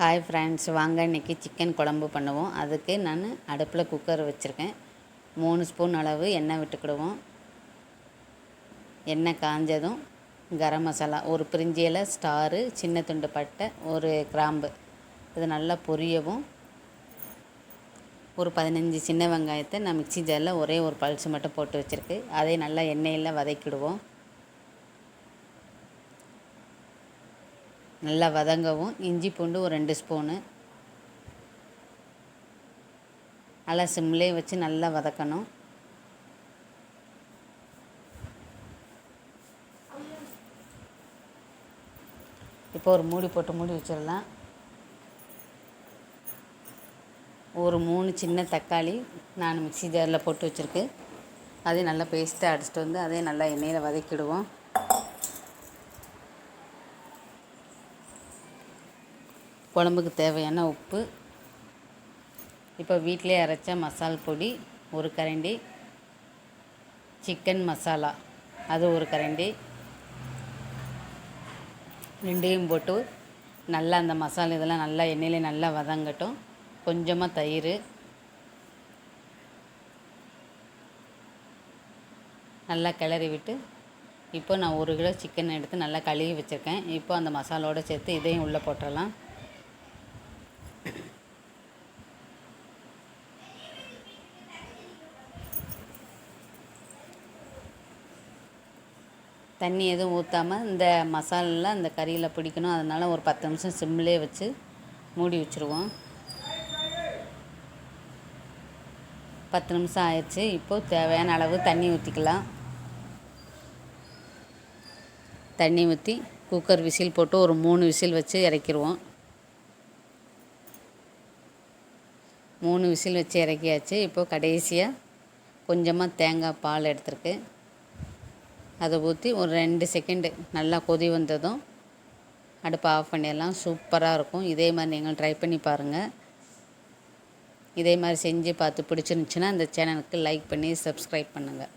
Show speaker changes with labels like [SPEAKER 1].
[SPEAKER 1] Hi friends வாங்க இன்றைக்கி chicken குழம்பு பண்ணுவோம். அதுக்கு நான் அடுப்பில் குக்கர் வச்சுருக்கேன். மூணு ஸ்பூன் அளவு எண்ணெய் விட்டுக்கிடுவோம். எண்ணெய் காஞ்சதும் கரம் மசாலா ஒரு பிரிஞ்சியில் ஸ்டாரு சின்ன துண்டு பட்டை ஒரு கிராம்பு. இது நல்லா பொரியவும். ஒரு பதினஞ்சு சின்ன வெங்காயத்தை நான் மிக்ஸி ஜாரில் ஒரே ஒரு பல்ஸ் மட்டும் போட்டு வச்சுருக்கு. அதை நல்லா எண்ணெயில் வதக்கிடுவோம். நல்லா வதங்கவும். இஞ்சி பூண்டு ஒரு ரெண்டு ஸ்பூனு. நல்லா சிம்லேயே வச்சு நல்லா வதக்கணும். இப்போ ஒரு மூடி போட்டு மூடி வச்சிடலாம். ஒரு மூணு சின்ன தக்காளி நான் மிக்ஸி ஜாரில் போட்டு வச்சுருக்கு. அதையும் நல்லா பேஸ்ட்டாக அடிச்சிட்டு வந்து அதையும் நல்லா எண்ணெயில் வதக்கிடுவோம். குழம்புக்கு தேவையான உப்பு. இப்போ வீட்டிலே அரைச்ச மசால் பொடி ஒரு கரண்டி சிக்கன் மசாலா அது ஒரு கரண்டி. ரெண்டையும் போட்டு நல்லா அந்த மசாலா இதெல்லாம் நல்லா எண்ணெயில் நல்லா வதங்கட்டும். கொஞ்சமாக தயிர். நல்லா கிளறி விட்டு இப்போ நான் ஒரு கிலோ சிக்கன் எடுத்து நல்லா கழுவி வச்சுருக்கேன். இப்போ அந்த மசாலோடு சேர்த்து இதையும் உள்ளே போட்டுடலாம் தண்ணி எதுவும் ஊற்றாமல் இந்த மசாலெலாம் இந்த கறியில் பிடிக்கணும். அதனால் ஒரு பத்து நிமிஷம் சிம்லே வச்சு மூடி வச்சுருவோம். பத்து நிமிஷம் ஆயிடுச்சு. இப்போது தேவையான அளவு தண்ணி ஊற்றிக்கலாம் தண்ணி ஊற்றி குக்கர் விசில் போட்டு ஒரு மூணு விசில் வச்சு இறக்கிடுவோம் மூணு விசில் வச்சு இறக்கியாச்சு. இப்போது கடைசியாக கொஞ்சமாக தேங்காய் பால் எடுத்துருக்கு. அதை ஊற்றி ஒரு ரெண்டு செகண்டு நல்லா கொதி வந்ததும் அடுப்பை ஆஃப் பண்ணிடலாம். சூப்பராக இருக்கும். இதே மாதிரி நீங்கள் ட்ரை பண்ணி பாருங்கள் இதே மாதிரி செஞ்சு பார்த்து பிடிச்சிருந்துச்சின்னா இந்த சேனலுக்கு லைக் பண்ணி சப்ஸ்கிரைப் பண்ணுங்கள்